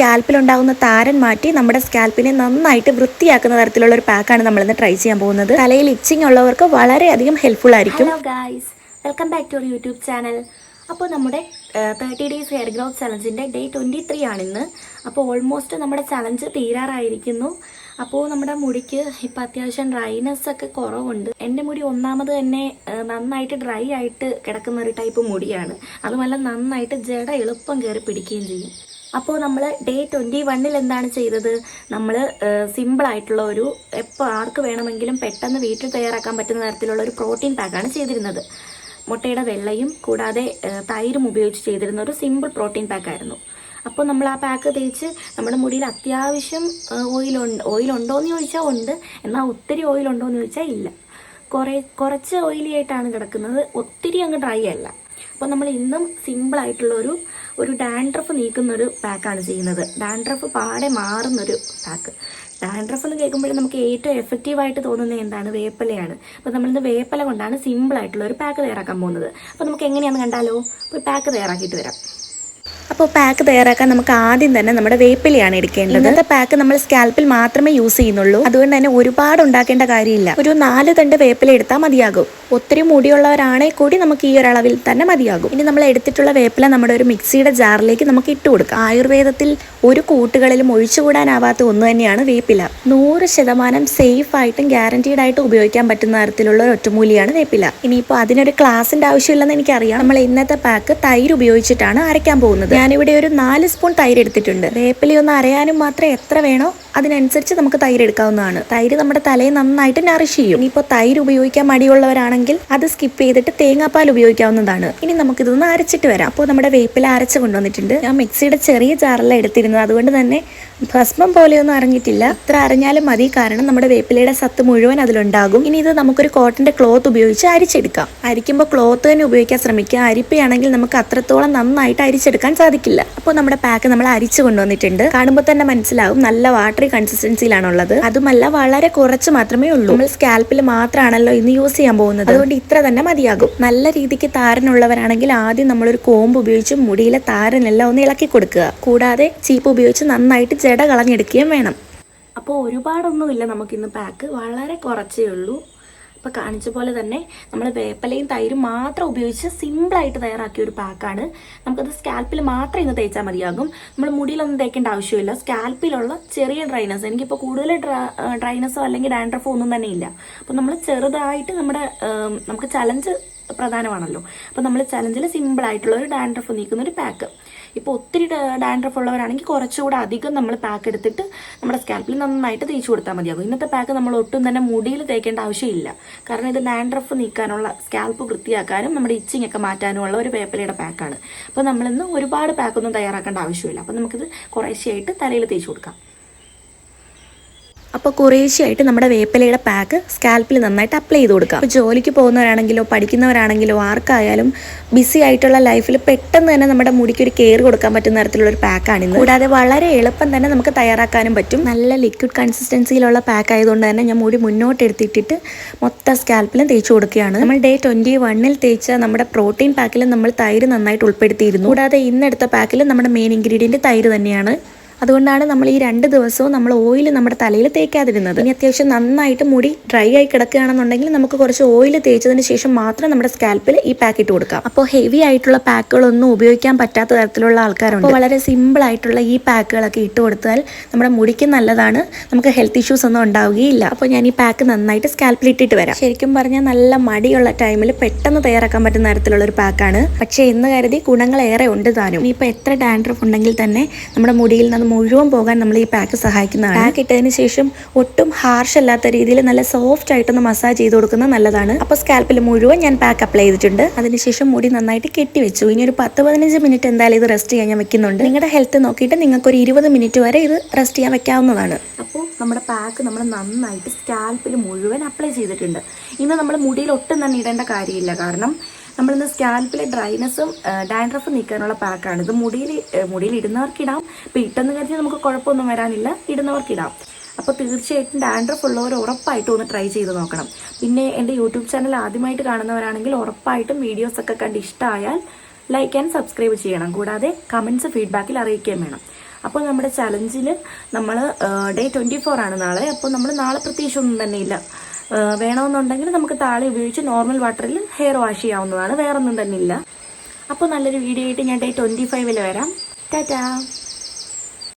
സ്കാൽപ്പിൽ ഉണ്ടാകുന്ന താരൻ മാറ്റി നമ്മുടെ സ്കാൽപ്പിനെ നന്നായിട്ട് വൃത്തിയാക്കുന്ന തരത്തിലുള്ള ഒരു പാക്കാണ് നമ്മൾ ഇന്ന് ട്രൈ ചെയ്യാൻ പോകുന്നത്. തലയിൽ ഇച്ചിങ് ഉള്ളവർക്ക് വളരെയധികം ഹെൽപ്ഫുൾ ആയിരിക്കും. Hello welcome back to our YouTube channel അപ്പോൾ നമ്മുടെ തേർട്ടി ഡേയ്സ് ഹെയർ ഗ്രോത്ത് ചലഞ്ചിന്റെ ഡേ ട്വന്റി ത്രീ ആണിന്ന് അപ്പോൾ ഓൾമോസ്റ്റ് നമ്മുടെ ചലഞ്ച് തീരാറായിരിക്കുന്നു. അപ്പോൾ നമ്മുടെ മുടിക്ക് ഇപ്പം അത്യാവശ്യം ഡ്രൈനെസ് ഒക്കെ കുറവുണ്ട്. എന്റെ മുടി ഒന്നാമത് തന്നെ നന്നായിട്ട് ഡ്രൈ ആയിട്ട് കിടക്കുന്ന ഒരു ടൈപ്പ് മുടിയാണ്. അതുമല്ല നന്നായിട്ട് ജട എളുപ്പം കയറി പിടിക്കുകയും ചെയ്യും. അപ്പോൾ നമ്മൾ ഡേ ട്വന്റി വണ്ണിൽ എന്താണ് ചെയ്തത്? നമ്മൾ സിമ്പിളായിട്ടുള്ള ഒരു എപ്പോൾ ആർക്ക് വേണമെങ്കിലും പെട്ടെന്ന് വീട്ടിൽ തയ്യാറാക്കാൻ പറ്റുന്ന തരത്തിലുള്ള ഒരു പ്രോട്ടീൻ പാക്കാണ് ചെയ്തിരുന്നത്. മുട്ടയുടെ വെള്ളയും കൂടാതെ തൈരും ഉപയോഗിച്ച് ചെയ്തിരുന്ന ഒരു സിമ്പിൾ പ്രോട്ടീൻ പാക്കായിരുന്നു അപ്പോൾ നമ്മൾ ആ പാക്ക് തേച്ച് നമ്മുടെ മുടിയിൽ അത്യാവശ്യം ഓയിലുണ്ട് ഓയിലുണ്ടോ എന്ന് ചോദിച്ചാൽ ഉണ്ട് എന്നാൽ ഒത്തിരി ഓയിലുണ്ടോ എന്ന് ചോദിച്ചാൽ ഇല്ല. കുറേ കുറച്ച് ഓയിലി ആയിട്ടാണ് കിടക്കുന്നത്. ഒത്തിരി അങ്ങ് ഡ്രൈ അല്ല. അപ്പോൾ നമ്മൾ ഇന്നും സിമ്പിൾ ആയിട്ടുള്ള ഒരു ഒരു ഡാൻഡ്രഫ് നീക്കുന്ന ഒരു പാക്കാണ് ചെയ്യുന്നത്. ഡാൻഡ്രഫ് പാടെ മാറുന്നൊരു പാക്ക് ഡാൻഡ്രഫ് എന്ന് കേൾക്കുമ്പോഴേ നമുക്ക് ഏറ്റവും എഫക്റ്റീവായിട്ട് തോന്നുന്നത് എന്താണ്? വേപ്പലയാണ്. അപ്പോൾ നമ്മളിന്ന് വേപ്പല കൊണ്ടാണ് സിമ്പിൾ ആയിട്ടുള്ള ഒരു പാക്ക് തയ്യാറാക്കാൻ പോകുന്നത്. അപ്പോൾ നമുക്ക് എങ്ങനെയാണെന്ന് കണ്ടാലോ? ഒരു പാക്ക് തയ്യാറാക്കിയിട്ട് വരാം. അപ്പോൾ പാക്ക് തയ്യാറാക്കാൻ നമുക്ക് ആദ്യം തന്നെ നമ്മുടെ വേപ്പിലയാണ് എടുക്കേണ്ടത്. ഇന്നത്തെ പാക്ക് നമ്മൾ സ്കാൽപ്പിൽ മാത്രമേ യൂസ് ചെയ്യുന്നുള്ളൂ. അതുകൊണ്ട് തന്നെ ഒരുപാട് ഉണ്ടാക്കേണ്ട കാര്യമില്ല. ഒരു നാല് തണ്ട് വേപ്പില എടുത്താൽ മതിയാകും. ഒത്തിരി മുടിയുള്ളവരാണെങ്കിൽ കൂടി നമുക്ക് ഈ ഒരളവിൽ തന്നെ മതിയാകും. ഇനി നമ്മൾ എടുത്തിട്ടുള്ള വേപ്പില നമ്മുടെ ഒരു മിക്സിയുടെ ജാറിലേക്ക് നമുക്ക് ഇട്ട് കൊടുക്കാം. ആയുർവേദത്തിൽ ഒരു കൂട്ടുകളിലും ഒഴിച്ചുകൂടാനാവാത്ത ഒന്ന് തന്നെയാണ് വേപ്പില. നൂറ് ശതമാനം സേഫ് ആയിട്ടും ഗ്യാരണ്ടീഡ് ആയിട്ടും ഉപയോഗിക്കാൻ പറ്റുന്ന തരത്തിലുള്ള ഒരു ഒറ്റമൂലിയാണ് വേപ്പില. ഇനിയിപ്പോൾ അതിനൊരു ക്ലാസിന്റെ ആവശ്യമില്ലെന്ന് എനിക്കറിയാം. നമ്മൾ ഇന്നത്തെ പാക്ക് തൈര് ഉപയോഗിച്ചിട്ടാണ് അരയ്ക്കാൻ പോകുന്നത്. ഞാനിവിടെ ഒരു നാല് സ്പൂൺ തൈര് എടുത്തിട്ടുണ്ട്. വേപ്പിലി ഒന്ന് അരയാനും മാത്രം എത്ര വേണോ അതിനനുസരിച്ച് നമുക്ക് തൈര് എടുക്കാവുന്നതാണ്. തൈര് നമ്മുടെ തലയെ നന്നായിട്ട് നറിഷ് ചെയ്യും. ഇനിയിപ്പോൾ തൈര് ഉപയോഗിക്കാൻ മടിയുള്ളവരാണെങ്കിൽ അത് സ്കിപ്പ് ചെയ്തിട്ട് തേങ്ങാപ്പാൽ ഉപയോഗിക്കാവുന്നതാണ്. ഇനി നമുക്കിതൊന്ന് അരച്ചിട്ട് വരാം. അപ്പോൾ നമ്മുടെ വേപ്പില അരച്ച് കൊണ്ടുവന്നിട്ടുണ്ട്. ഞാൻ മിക്സിയുടെ ചെറിയ ജാറിലാണ് എടുത്തിരുന്നത്. അതുകൊണ്ട് തന്നെ ഭസ്മം പോലെയൊന്നും അറിഞ്ഞിട്ടില്ല. ഇത്ര അരഞ്ഞാലും മതി. കാരണം നമ്മുടെ വേപ്പിലയുടെ സത്ത് മുഴുവൻ അതിലുണ്ടാകും. ഇനി ഇത് നമുക്കൊരു കോട്ടന്റെ ക്ലോത്ത് ഉപയോഗിച്ച് അരിച്ചെടുക്കാം. അരിക്കുമ്പോൾ ക്ലോത്ത് തന്നെ ഉപയോഗിക്കാൻ ശ്രമിക്കുക അരിപ്പയാണെങ്കിൽ നമുക്ക് അത്രത്തോളം നന്നായിട്ട് അരിച്ചെടുക്കാൻ സാധിക്കില്ല. അപ്പോൾ നമ്മുടെ പാക്ക് നമ്മൾ അരിച്ചു കൊണ്ടുവന്നിട്ടുണ്ട്. കാണുമ്പോൾ തന്നെ മനസ്സിലാവും. നല്ല വാട്ടറി കൺസിസ്റ്റൻസിയിലാണുള്ളത് അതുമല്ല വളരെ കുറച്ച് മാത്രമേ ഉള്ളൂ. നമ്മൾ സ്കാൽപ്പിൽ മാത്രമാണല്ലോ ഇന്ന് യൂസ് ചെയ്യാൻ പോകുന്നത്. അതുകൊണ്ട് ഇത്ര തന്നെ മതിയാകും. നല്ല രീതിക്ക് താരനുള്ളവരാണെങ്കിൽ ആദ്യം നമ്മളൊരു കോമ്പ് ഉപയോഗിച്ച് മുടിയിലെ താരനെല്ലാം ഒന്ന് ഇളക്കി കൊടുക്കുക. കൂടാതെ ചീപ്പ് ഉപയോഗിച്ച് നന്നായിട്ട് ജട കളഞ്ഞെടുക്കുകയും വേണം. അപ്പോൾ ഒരുപാടൊന്നുമില്ല നമുക്കിന്ന് പാക്ക് വളരെ കുറച്ചേ ഉള്ളൂ. ഇപ്പോൾ കാണിച്ച പോലെ തന്നെ നമ്മൾ വേപ്പലയും തൈരും മാത്രം ഉപയോഗിച്ച് സിമ്പിളായിട്ട് തയ്യാറാക്കിയ ഒരു പാക്കാണ് നമുക്കത് സ്കാൽപ്പിൽ മാത്രം ഇന്ന് തേച്ചാൽ മതിയാകും. നമ്മൾ മുടിയിലൊന്നും തേക്കേണ്ട ആവശ്യമില്ല. സ്കാൽപ്പിലുള്ള ചെറിയ ഡ്രൈനസ് എനിക്കിപ്പോൾ കൂടുതൽ ഡ്രൈനസോ അല്ലെങ്കിൽ ഡാൻഡ്രഫോ ഒന്നും തന്നെ ഇല്ല. അപ്പോൾ നമ്മൾ ചെറുതായിട്ട് നമ്മുടെ നമുക്ക് ചലഞ്ച് പ്രധാനമാണല്ലോ. അപ്പോൾ നമ്മൾ ചലഞ്ചിൽ സിമ്പിൾ ആയിട്ടുള്ള ഒരു ഡാൻഡ്രഫ് നീക്കുന്ന ഒരു പാക്ക് ഇപ്പോൾ ഒത്തിരി ഡാൻഡ്രഫ് ഉള്ളവരാണെങ്കിൽ കുറച്ചുകൂടെ അധികം നമ്മൾ പാക്ക് എടുത്തിട്ട് നമ്മുടെ സ്കാൽപ്പിൽ നന്നായിട്ട് തേച്ച് കൊടുത്താൽ മതിയാകും ഇന്നത്തെ പാക്ക് നമ്മൾ ഒട്ടും തന്നെ മുടിയിൽ തേക്കേണ്ട ആവശ്യമില്ല. കാരണം ഇത് ഡാൻഡ്രഫ് നീക്കാനുള്ള സ്കാൽപ്പ് വൃത്തിയാക്കാനും നമ്മുടെ ഇച്ചിങ് ഒക്കെ മാറ്റാനുമുള്ള ഒരു പേപ്പലയുടെ പാക്കാണ് അപ്പോൾ നമ്മളിന്ന് ഒരുപാട് പാക്കൊന്നും തയ്യാറാക്കേണ്ട ആവശ്യമില്ല. അപ്പോൾ നമുക്കിത് കുറേശ്ശെയായിട്ട് തലയിൽ തേച്ച് കൊടുക്കാം. അപ്പോൾ കുറേശ്ശെയായിട്ട് നമ്മുടെ വേപ്പിലയുടെ പാക്ക് സ്കാൽപ്പിൽ നന്നായിട്ട് അപ്ലൈ ചെയ്ത് കൊടുക്കാം. അപ്പോൾ ജോലിക്ക് പോകുന്നവരാണെങ്കിലോ പഠിക്കുന്നവരാണെങ്കിലോ ആർക്കായാലും ബിസി ആയിട്ടുള്ള ലൈഫിൽ പെട്ടെന്ന് തന്നെ നമ്മുടെ മുടിക്ക് ഒരു കെയർ കൊടുക്കാൻ പറ്റുന്ന തരത്തിലുള്ള ഒരു പാക്കാണിത് കൂടാതെ വളരെ എളുപ്പം തന്നെ നമുക്ക് തയ്യാറാക്കാനും പറ്റും. നല്ല ലിക്വിഡ് കൺസിസ്റ്റൻസിയിലുള്ള പാക്ക് ആയതുകൊണ്ട് തന്നെ ഞാൻ മുടി മുന്നോട്ട് എടുത്തിട്ടിട്ട് മൊത്ത സ്കാൽപ്പിലും തേച്ച് കൊടുക്കുകയാണ്. നമ്മൾ ഡേ ട്വന്റി വണ്ണിൽ തേച്ച നമ്മുടെ പ്രോട്ടീൻ പാക്കിൽ നമ്മൾ തൈര് നന്നായിട്ട് ഉൾപ്പെടുത്തിയിരുന്നു. കൂടാതെ ഇന്നെടുത്ത പാക്കിൽ നമ്മുടെ മെയിൻ ഇൻഗ്രീഡിയന്റ് തൈര് തന്നെയാണ്. അതുകൊണ്ടാണ് നമ്മൾ ഈ രണ്ട് ദിവസവും നമ്മൾ ഓയിൽ നമ്മുടെ തലയിൽ തേക്കാതിരുന്നത്. ഇനി അത്യാവശ്യം നന്നായിട്ട് മുടി ഡ്രൈ ആയി കിടക്കുകയാണെന്നുണ്ടെങ്കിൽ നമുക്ക് കുറച്ച് ഓയിൽ തേച്ചതിന് ശേഷം മാത്രം നമ്മുടെ സ്കാൽപ്പിൽ ഈ പാക്ക് ഇട്ട് കൊടുക്കാം. അപ്പോൾ ഹെവി ആയിട്ടുള്ള പാക്കുകളൊന്നും ഉപയോഗിക്കാൻ പറ്റാത്ത തരത്തിലുള്ള ആൾക്കാരുണ്ട്. വളരെ സിമ്പിൾ ആയിട്ടുള്ള ഈ പാക്കുകളൊക്കെ ഇട്ട് കൊടുത്താൽ നമ്മുടെ മുടിക്ക് നല്ലതാണ്. നമുക്ക് ഹെൽത്ത് ഇഷ്യൂസ് ഒന്നും ഉണ്ടാവുകയില്ല. അപ്പോൾ ഞാൻ ഈ പാക്ക് നന്നായിട്ട് സ്കാൽപ്പിൽ ഇട്ടിട്ട് വരാം. ശരിക്കും പറഞ്ഞാൽ നല്ല മടിയുള്ള ടൈമിൽ പെട്ടെന്ന് തയ്യാറാക്കാൻ പറ്റുന്ന തരത്തിലുള്ള ഒരു പാക്കാണ് പക്ഷേ എന്ന് കരുതി ഗുണങ്ങൾ ഏറെ ഉണ്ട് താനും. ഇനിയിപ്പോൾ എത്ര ഡാൻഡ്രഫ് ഉണ്ടെങ്കിൽ തന്നെ നമ്മുടെ മുടിയിൽ നിന്ന് മുഴുവൻ പോകാൻ നമ്മൾ ഈ പാക്ക് സഹായിക്കുന്നതാണ്. പാക്ക് ഇട്ടതിന് ശേഷം ഒട്ടും ഹാർഷ് അല്ലാത്ത രീതിയിൽ നല്ല സോഫ്റ്റ് ആയിട്ടൊന്ന് മസാജ് ചെയ്ത് കൊടുക്കുന്നത് നല്ലതാണ്. അപ്പോൾ സ്കാൽപ്പിൽ മുഴുവൻ ഞാൻ പാക്ക് അപ്ലൈ ചെയ്തിട്ടുണ്ട്. അതിനുശേഷം മുടി നന്നായിട്ട് കെട്ടിവെച്ചു ഇനി ഒരു പത്ത് പതിനഞ്ച് മിനിറ്റ് എന്തായാലും ഇത് റെസ്റ്റ് ചെയ്യാൻ ഞാൻ വെക്കുന്നുണ്ട്. നിങ്ങളുടെ ഹെൽത്ത് നോക്കിയിട്ട് നിങ്ങൾക്ക് ഒരു ഇരുപത് മിനിറ്റ് വരെ ഇത് റെസ്റ്റ് ചെയ്യാൻ വെക്കാവുന്നതാണ്. അപ്പോൾ നമ്മുടെ പാക്ക് നമ്മൾ നന്നായിട്ട് സ്കാൽപ്പിൽ മുഴുവൻ അപ്ലൈ ചെയ്തിട്ടുണ്ട്. ഇന്ന് നമ്മൾ മുടിയിൽ ഒട്ടും തന്നെ ഇടേണ്ട കാര്യമില്ല. കാരണം നമ്മളിന്ന് സ്കാൽപ്പിലെ ഡ്രൈനെസ്സും ഡാൻഡ്രഫും നീക്കാനുള്ള പാക്കാണ്. ഇത് മുടിയിൽ മുടിയിൽ ഇടുന്നവർക്ക് ഇടാം ഇപ്പം ഇട്ടെന്ന് കരുതി നമുക്ക് കുഴപ്പമൊന്നും വരാനില്ല. ഇടുന്നവർക്ക് ഇടാം അപ്പോൾ തീർച്ചയായിട്ടും ഡാൻഡ്രഫ് ഉള്ളവർ ഉറപ്പായിട്ടും ഒന്ന് ട്രൈ ചെയ്ത് നോക്കണം. പിന്നെ എന്റെ യൂട്യൂബ് ചാനൽ ആദ്യമായിട്ട് കാണുന്നവരാണെങ്കിൽ ഉറപ്പായിട്ടും വീഡിയോസ് ഒക്കെ കണ്ട് ഇഷ്ടമായാൽ ലൈക്ക് ആൻഡ് സബ്സ്ക്രൈബ് ചെയ്യണം. കൂടാതെ കമൻസ് ഫീഡ്ബാക്കിൽ അറിയിക്കുകയും വേണം. അപ്പോൾ നമ്മുടെ ചലഞ്ചിൽ നമ്മൾ ഡേ ട്വന്റി ഫോർ ആണ് നാളെ. അപ്പോൾ നമ്മൾ നാളെ പ്രത്യേകിച്ചൊന്നും തന്നെയില്ല. വേണമെന്നുണ്ടെങ്കിൽ നമുക്ക് താളി ഉപയോഗിച്ച് നോർമൽ വാട്ടറിൽ ഹെയർ വാഷ് ചെയ്യാവുന്നതാണ്. വേറൊന്നും തന്നെ ഇല്ല. അപ്പോൾ നല്ലൊരു വീഡിയോ ആയിട്ട് ഞാൻ ഡേ ട്വന്റി ഫൈവിൽ വരാം. ടാറ്റാ